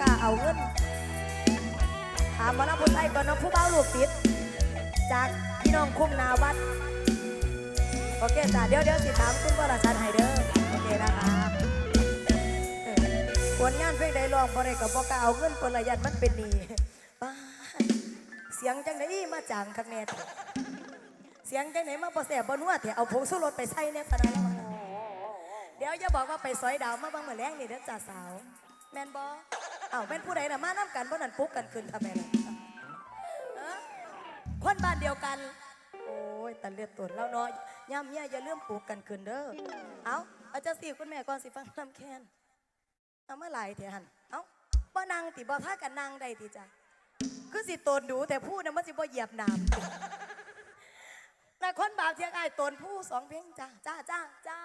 กล้าเอาเงินถามมาแล้วผู้ชายก่อนเนาะผู้เบาลูกติด จากพี่น้องคุ้มนาวัดโอเคจ้ะเดี๋ยวเดี๋ยวสิถามคุณวราชันให้เด้อโอเคนะคะผลงานเพลงใดร้องบ่ได้ก็บ่กล้าเอาเงินคนละยันมันเป็นนีป้าเสียงจังได๋มาจางคักแน่เถอะเสียงจังได๋มาบ่แซ่บบ่นัวแถเอาผงชูรสไปใส่แน่ปานนั้นเดี๋ยวอย่าบอกว่าไปซอยดาวมาบางเหมื้อแรงนี่เด้อจ้าสาว แมนบ่เอ้าแม่นผู้ใดน่ะมานํกันบ่นั่นปลุกกันขึ้นทำไมล่ะเอ้อคนบ้านเดียวกัน โอ้ยตะเลือดตนแล้วเนาะย่ำเมียอย่าเลื่อมปลูกกันขึ้นเด้อเอาเอาจะสิคุณแม่ก่อนสิฟังลำแคนเอาเมื่อไหร่เถอะหันเอาบ่นางติบ่พากันนางได้ติจ้ะคือสิตนดูแต่พูดนะมันสิบ่เหยียบน้ำตินายคนบาปเทียงไอ้ายตนผู้สองเพลงจ้าจ้าจ้าจ้า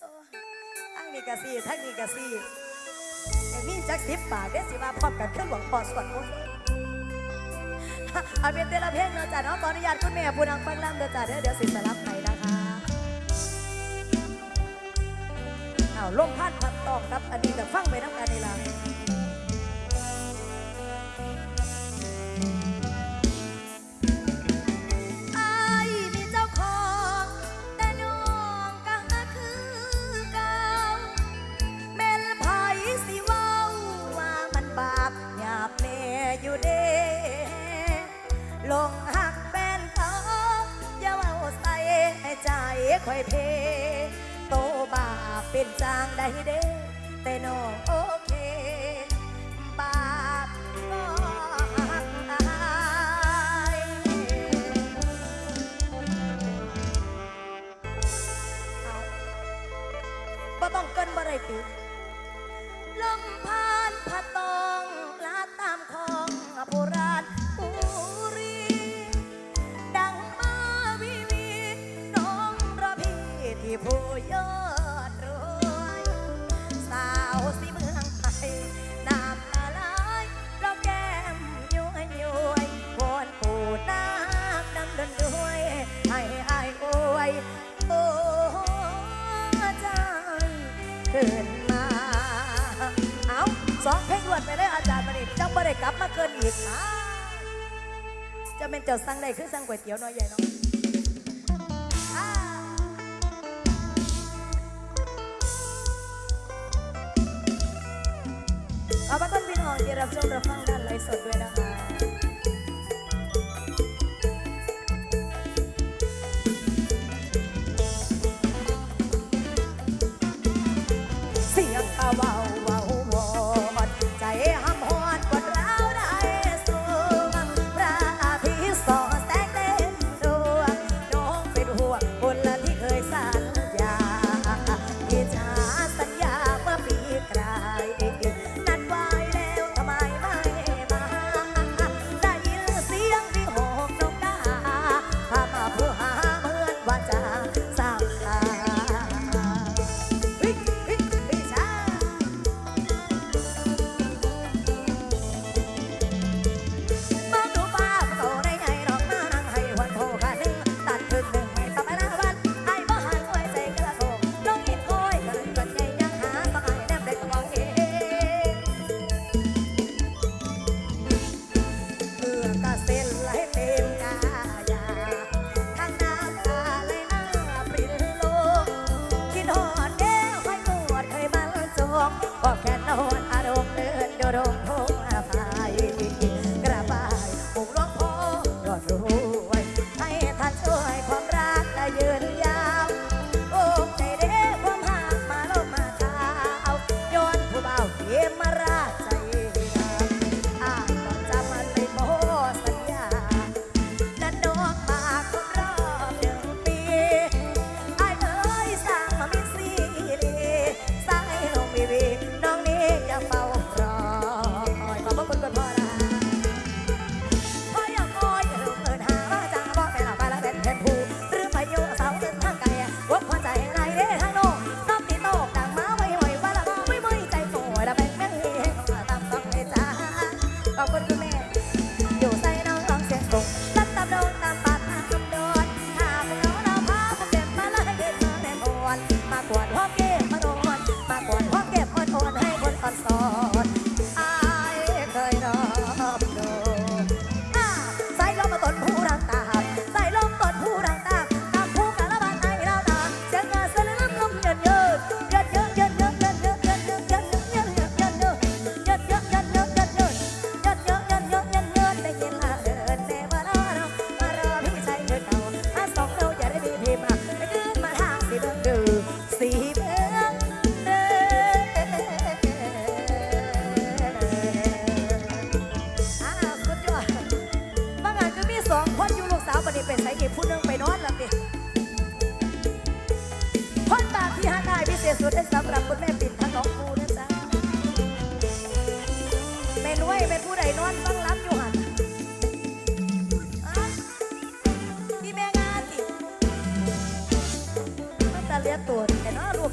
โอ้ทั้งนี้กะซี่ทั้งนี้กะซี่ ไอ้มีจักสิบปากเด้สิมาพร้อมกันเครื่องหลวงพ่อสวดมนต์เอาเป็นเตละเพลงเนาะจ้ะเนาะขออนุญาตคุณแม่ผู้นังฟังลำเด้อจ้ะเด้อเดี๋ยวสิสลับไปนะคะเอาลมพัดพัดตองครับอันนี้แต่ฟังไปน้ำกัน อยเพ โตบาเป็นจางใดเด้แต่น้องโอเค บาปก็อายเอาบ่ต้องเกินบ่ได้ติ กลับมาเกินอีกนะจะเป็นเจ้าสั่งได้คือสั่งก๋วยเตี๋ยวน้อยใหญ่น้องขอบพระคุณพี่น้องที่รับชมรับฟังด้านไลฟ์สดด้วยนะคะ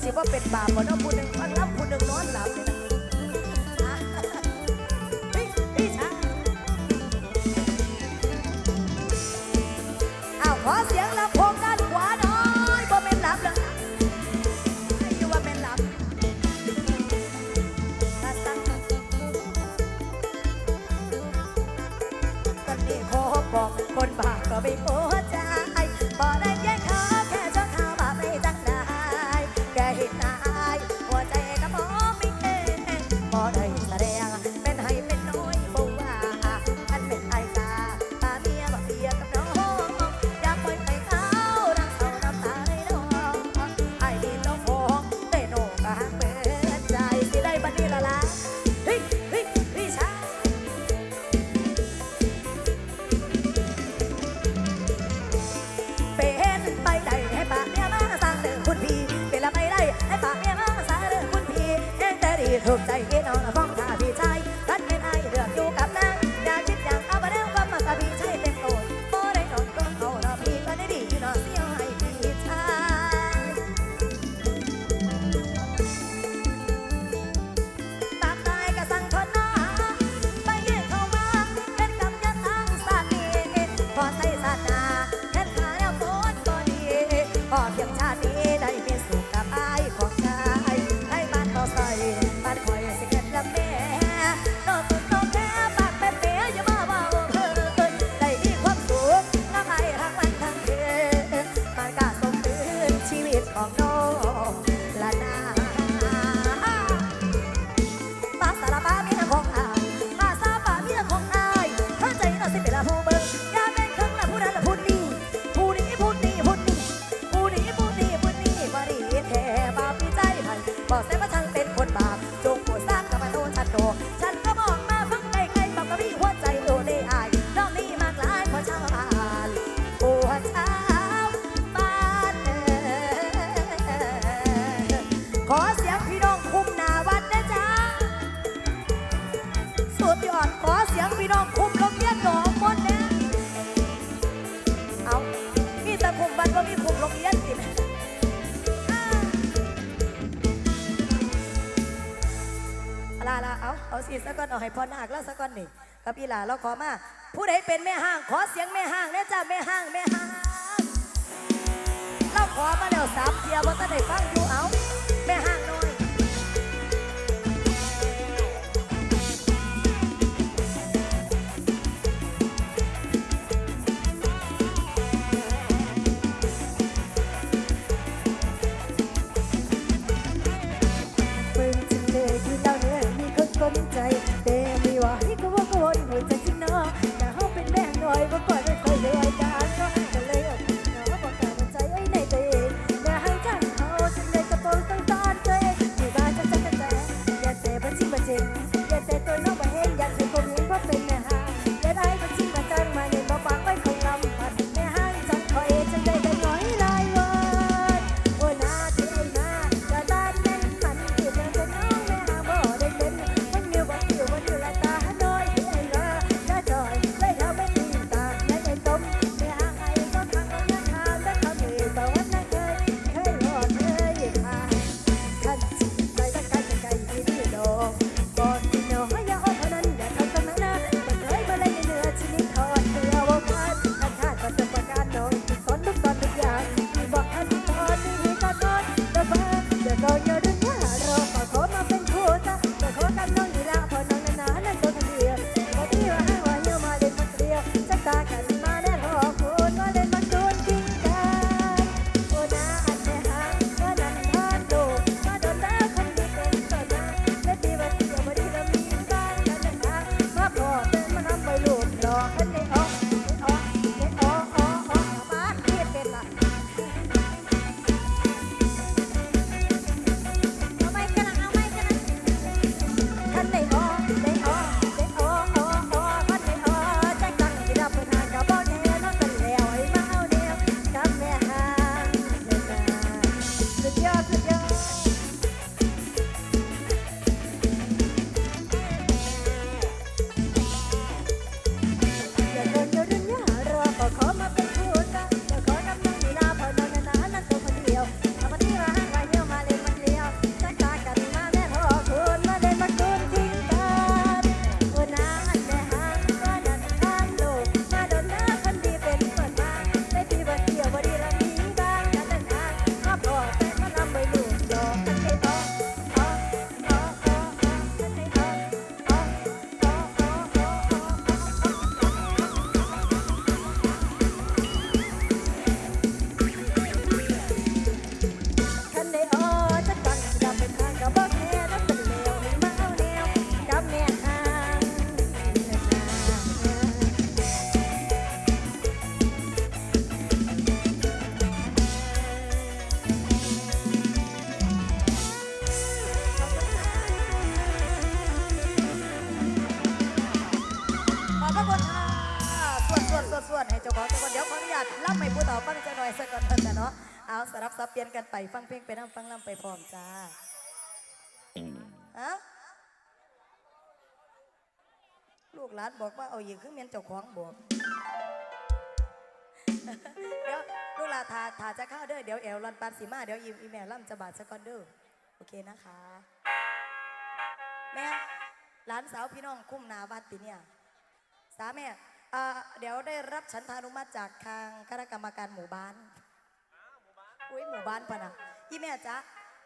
สิว่าเป็นบาปบ่เนาะผู้หนึ่งมันรับผู้หนึ่งนอนหลับนะฮ้ยพี่ช้อ้าวขอเสียงลำโพงด้านขวาหน่อยบ่เป็นหลับเลยอยู่ว่าเป็นหลับตาตั้ตอนนี่ขอบอกคนบาปก็ไม่พ้น สิสักก่อนเอาให้พ่อนากแล้วสักก่อนนี่กับอีหลาเราขอมา ผู้ใดเป็นแม่ห้าง ขอเสียงแม่ห้างแน่จ้าแม่ห้างแม่ห้าง เราขอมาแล้วสามเทียบว่าจะได้ฟังอยู่เอาแม่ห้าง เอาสลับซับเปลี่ยนกันไปฟังเพลงไปน้ำฟังล่ำไปพร้อมจ้าเอ้าลูกหลานบอกว่าเอาอีกคือเมียนเจ้าของบอกเดี๋ยวลูกหลานทาทาจะเข้าเด้อเดี๋ยวแอลลันปานสีมาเดี๋ยวอีอีแม่ล่ำจะบาดสักก่อนเด้อโอเคนะคะแม่หลานสาวพี่น้องคุ้มหนาวัดปีเนี่ยสาแม่อ่าเดี๋ยวได้รับฉันทานุมัติจากทางคณะกรรมการหมู่บ้าน อุ้ยหมู่บ้านปะนะอีแม่จ๊ะ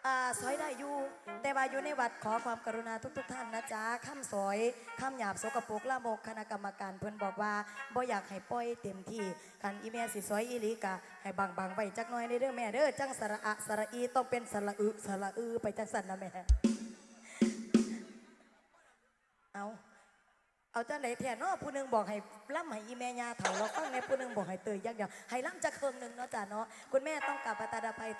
อ่าซอยได้อยู่แต่ว่าอยู่ในวัดขอความกรุณาทุกๆทท่านนะจ๊ะข้ามซอยข้ามหยาบสกปรกละโมกคณะกรรมการเพิ่นบอกว่าบ่อยากให้ปล่อยเต็มที่คันอีแม่สิซอยอีหลีกะให้บางๆไว้จักหน้อยได้เด้อแม่เด้อจังสระอะสระอีต้องเป็นสระอึสระอือไปจังสันนะแม่เอา เอาจังไหนแทนเนาะผู้หนึงบอกให้ล่ำให้อีแม่ยาเถาเราฟังในผู้หนึงบอกให้เตยยักเดียวให้ล่ำจะเคิงหนึ่งเนาะจ้ะเนาะคุณแม่ต้องกลับไปตาดาภัย